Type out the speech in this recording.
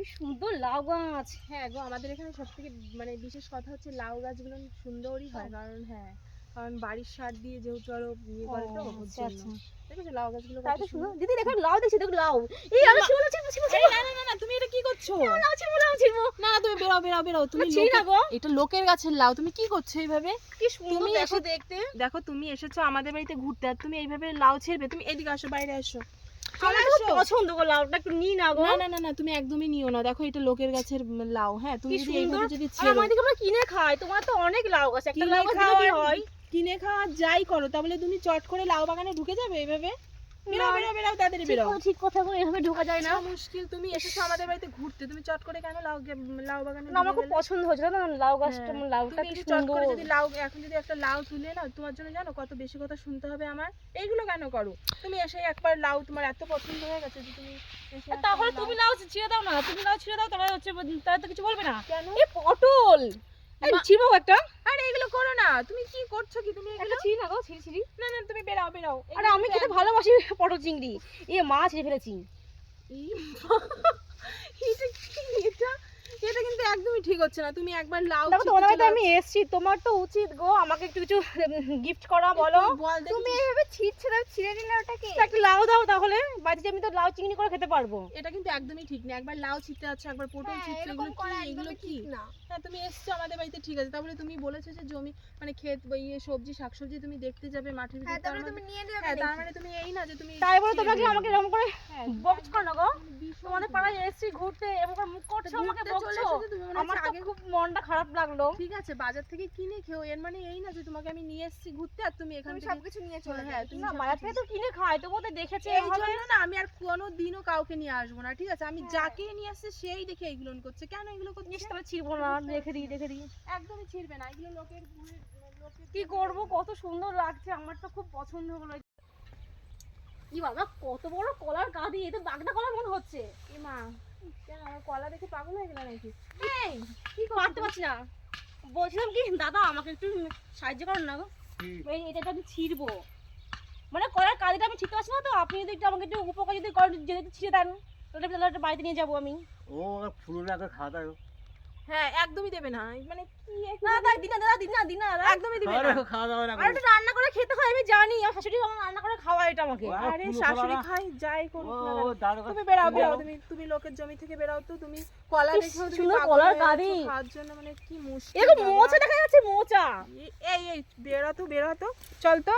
কি সুন্দর লাউ গাছ। হ্যাঁ গো আমাদের এখানে সব থেকে মানে বিশেষ কথা হচ্ছে লাউ গাছগুলো সুন্দরই হয়। কারণ হ্যাঁ কারণ বাড়ির সার দিয়ে যেহেতু আরও ইয়ে করে তো ওর আচ্ছা। আচ্ছা। দেখেছ লাউ গাছগুলো তাই কত তো সুন্দর। সুন্দর। দিদি দেখো লাউ দেখছি দেখো লাউ। এই আমি ছিড়বো ছিড়বো ছিড়বো না না না তুমি এটা কি করছ? লাউ ছিড়বো লাউ ছিড়বো না না তুমি বেরাও বেরাও বেরাও তুমি লোকের- এটা লোকের গাছের লাউ তুমি কি করছ এইভাবে? কি সুন্দর তুমি দেখো এসে- দেখতে। দেখো তুমি এসেছ আমাদের বাড়িতে ঘুরতে আর তুমি এইভাবে লাউ ছিড়বে। তুমি এদিকে আসো বাইরে আসো। পছন্দ গো লাউটা একটু নিই না গো। না না না না তুমি একদমই নিও না। দেখো এটা লোকের গাছের লাউ হ্যাঁ তুমি যদি এইভাবে যদি ছেড়ো। আমাদের আমরা কিনে খাই তোমার তো অনেক লাউ গাছ একটা লাউ গাছ হয়? কিনে খাওয়া যাই করো তাহলে তুমি চট করে লাউ বাগানে ঢুকে যাবে এইভাবে বেরাও না। বেরাও বেরাও তাড়াতাড়ি বেরাও ঠিক কথা গো এভাবে ঢোকা যায় না। না মুশকিল তুমি এসেছ আমাদের বাড়িতে ঘুরতে তুমি চট করে কেন লাউ লাউ বাগানে না আমার খুব পছন্দ হয়েছিল না লাউ গাছটা লাউটা কি সুন্দর করে যদি লাউ এখন যদি একটা লাউ তুলে নাও তোমার জন্য জানো কত বেশি কথা শুনতে হবে আমার? এইগুলো কেন করো? তুমি এসে একবার লাউ তোমার এত পছন্দ হয়ে গেছে যে তুমি তাহলে তুমি লাউ ছিঁড়ে দাও না তুমি লাউ ছিঁড়ে দাও তাহলে হচ্ছে তারা তো কিছু বলবে না। কেন? এই পটল! একটা। আরে এগুলো করো না। তুমি কি করছ কি? তুমি এগুলো ছিঁড়ি না গো ছিঁড়ি ছিঁড়ি। না না তুমি বেরাও বেরাও আরে আমি খেতে ভালোবাসি পটল চিংড়ি। এ মাছ ছিঁড়ে ফেলেছি। এটা একদমই ঠিক হচ্ছে না। তুমি একবার লাউ তোমার বাড়িতে আমি এসেছি। তোমার তো উচিত গো আমাকে একটু কিছু গিফট করা বলো। তুমি এভাবে ছিঁড়ছে দাও ছিঁড়ে নিলে ওটাকে? একটা লাউ দাও তাহলে বাড়িতে আমি তো লাউ চিংড়ি করে খেতে পারব। এটা কিন্তু একদমই ঠিক না। একবার লাউ ছিটতে আছে একবার পটল ছিটছে এগুলো কি? এগুলো কি? না। হ্যাঁ তুমি এসছো আমাদের বাড়িতে ঠিক আছে। তাহলে তুমি বলেছ যে জমি মানে ক্ষেত ইয়ে সবজি শাকসবজি তুমি দেখতে যাবে মাঠের ভিতরে। তার মানে নিয়ে হ্যাঁ তার মানে তুমি এই না যে তুমি তাই বলে তোমাকে আমাকে এরকম করে হ্যাঁ, বক্স করো না গো ভীষণ তোমাদের তুমি- পাড়ায় এসেছি ঘুরতে এরকম মুখ করছ আমাকে বকছো? আমার আগে খুব মনটা খারাপ লাগল। ঠিক আছে বাজার থেকে কিনে খেও এর মানে এই না যে তোমাকে আমি নিয়ে এসেছি ঘুরতে আর তুমি এখান থেকে সবকিছু নিয়ে চলে হ্যাঁ তুমি না বাজার থেকে তো কিনে খাই তবু তো দেখেছে এই জন্য না আমি আর কোনো দিনও কাউকে নিয়ে আসব না ঠিক আছে? আমি হ্যাঁ। যাকে নিয়ে আসছে সেই দেখে এগুলো করছে। কেন এগুলো করছে? জিনিস তাহলে ছিড়বো না রেখে দিই রেখে দিই। একদমই ছিড়বে না এগুলো লোকের কি করব? কত সুন্দর লাগছে আমার তো খুব পছন্দ হলো। কি বাবা কত বড় কলার গাদি এ তো বাগদা কলার মনে হচ্ছে। এ মা কেন আমার কলা দেখে পাগল হয়ে গেল নাকি? এই কি পারতে পারছি না। বলছিলাম কি দাদা আমাকে একটু সাহায্য করুন না গো। এই এটা আমি ছিড়বো। মানে কলার কাদিটা আমি ঠিক পাচ্ছি না তো আপনি যদি একটু আমাকে একটু উপকার যদি করেন যদি একটু ছিঁড়ে দেন তাহলে তাহলে বাড়িতে নিয়ে যাব আমি। ও ফুলুর আগে খাওয়া দাও হ্যাঁ একদমই দেবে না। মানে কি না দাদা দিন না দাদা দিন না দিন না দাদা। একদমই দিবে না। খাওয়া দাওয়া না আর একটু রান্না করে খেতে হয় আমি জানি আমার শাশুড়ি আমার রান্না করে খাওয়ায় এটা আমাকে। আরে শাশুড়ি খাই যাই করুক না তুমি বেড়াও বেড়াও তুমি তুমি লোকের জমি থেকে বেড়াও তো তুমি কলা দেখো তুমি কলার গাড়ি। খাওয়ার জন্য মানে কি মুশকিল এরকম মোচা দেখা যাচ্ছে মোচা। এই এই বেরা তো বেরা তো। চল তো